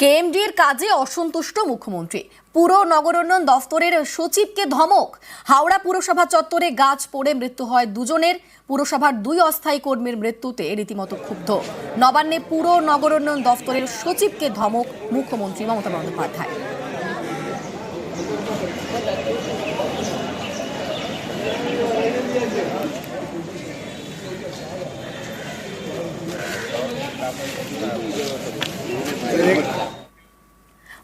কেএমডির কাজে অসন্তুষ্ট মুখ্যমন্ত্রী। পুর নগরোন্নয়ন দফতরের সচিবকে ধমক। হাওড়া পুরসভা চত্বরে গাছ পড়ে মৃত্যু হয় দুজনের। পুরসভার দুই অস্থায়ী কর্মীর মৃত্যুতে রীতিমতো ক্ষুব্ধ। নবান্নে পুর নগরোন্নয়ন দফতরের সচিবকে ধমক মুখ্যমন্ত্রী মমতা বন্দ্যোপাধ্যায়।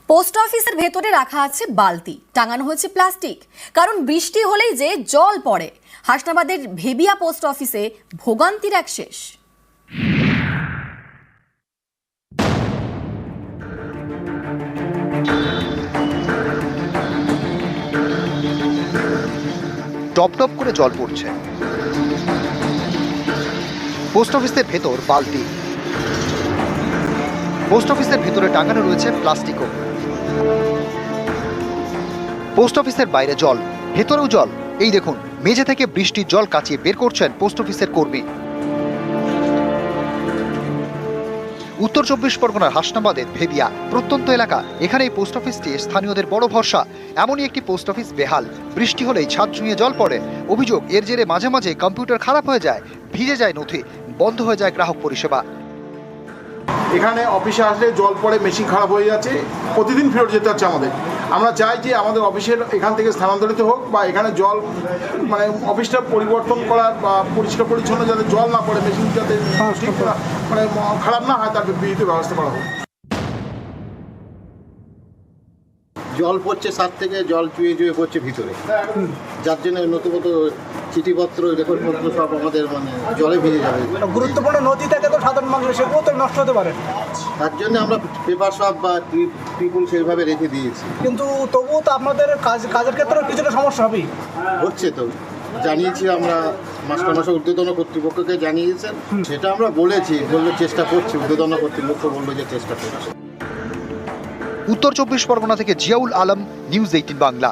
পোস্ট অফিসের ভেতরে রাখা আছে বালতি, টাঙানো হয়েছে প্লাস্টিক। কারণ বৃষ্টি হলেই যে জল পড়ে, হাসনাবাদের ভেবিয়া পোস্ট অফিসে ভোগান্তির এক শেষ। টপ টপ করে জল পড়ছে। পোস্ট অফিসের ভেতর বালতি। পোস্ট অফিসের ভেতরে টাঙানো রয়েছে প্লাস্টিকও। পোস্ট অফিসের বাইরে জল, ভেতরেও জল। এই দেখুন, মেঝে থেকে বৃষ্টির জল কাচিয়ে বের করছেন পোস্ট অফিসের কর্মী। উত্তর চব্বিশ পরগনার হাসনাবাদের ভেদিয়া, প্রত্যন্ত এলাকা। এখানে এই পোস্ট অফিসটি, স্থানীয়দের বড় ভরসা। এমনই একটি পোস্ট অফিস বেহাল। বৃষ্টি হলেই ছাদ ছুঁয়ে জল পড়ে। অভিযোগ, এর জেরে মাঝে মাঝে কম্পিউটার খারাপ হয়ে যায়, ভিজে যায় নথি, বন্ধ হয়ে যায় গ্রাহক পরিষেবা। এখানে অফিসে আসলে জল পড়ে মেশিন খারাপ হয়ে যাচ্ছে প্রতিদিন ফেরত যেতে হচ্ছে আমাদের। আমরা চাই যে আমাদের অফিসের এখান থেকে স্থানান্তরিত হোক বা এখানে জল মানে অফিসটা পরিবর্তন করার বা পরিষ্কার পরিচ্ছন্ন যাতে জল না পড়ে মেশিন যাতে মানে খারাপ না হয় তার বিহিত ব্যবস্থা করা হোক। জল পড়ছে সাত থেকে জল চুয়ে চুয়ে পড়ছে ভিতরে। যার জন্য নতুনত চিঠিপত্র রেকর্ডপত্র সব আমাদের মানে জলে ভিজে যাবে। গুরুত্বপূর্ণ নদী থেকে তো সাধারণ মানুষ সেগুলো তো নষ্ট হতে পারে। তার জন্য আমরা পেপার সব বা ত্রিপুল সেইভাবে রেখে দিয়েছি। কিন্তু তবুও তো আপনাদের কাজ কাজের ক্ষেত্রে কিছুটা সমস্যা হবেই। হচ্ছে তো। জানিয়েছি আমরা মাস্টার মাস্টারমশাই ঊর্ধ্বতন কর্তৃপক্ষকে জানিয়েছেন। সেটা আমরা বলেছি বললে চেষ্টা করছি ঊর্ধ্বতন কর্তৃপক্ষ বলল যে চেষ্টা করছে। উত্তর চব্বিশ পরগনা থেকে জিয়াউল আলম নিউজ এইটিন বাংলা।